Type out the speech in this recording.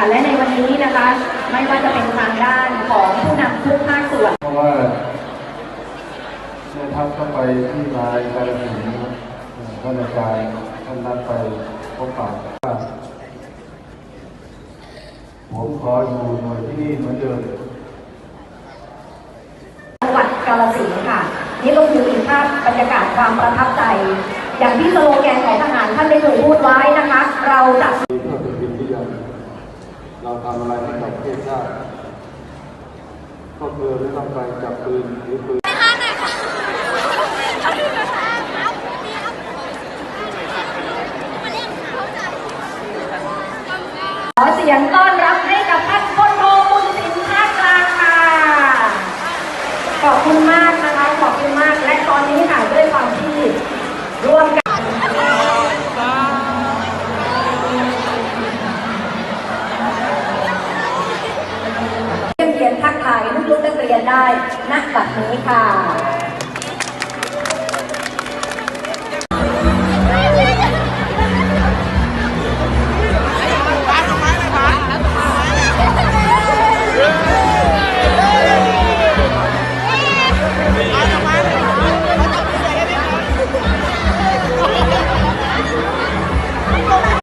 ค่ะและในวันนี้นะคะไม่ว่าจะเป็นทางด้านของผู้นำทุกภาคส่วน เพราะว่าแม่ทัพต้องไปที่นายการสินธุ์ท่านอาจารย์ท่านนัดไปพบปะผมขออยู่หน่วยที่นี่เหมือนเดิมจังหวัดกาฬสินค่ะ นี่ก็คืออีกภาพบรรยากาศความประทับใจ อย่างที่สโลแกนของทหารท่านได้เคยพูดไว้นะคะ เราจะ เพื่อเป็นพิมพ์นิยม เราทำอะไรให้กับประเทศชาติก็คือไม่ต้องไปจับปืนหรือปืนขอเสียงต้อนรับให้กับท่านพลโทบุญสินภาคกลางค่ะ ขอบคุณมากนะคะ ขอบคุณมาก และตอนนี้ค่ะด้วยความที่ร่วมกันเรียนเขียนทักทายลูกๆนักเรียน ได้ณบัดนี้ค่ะ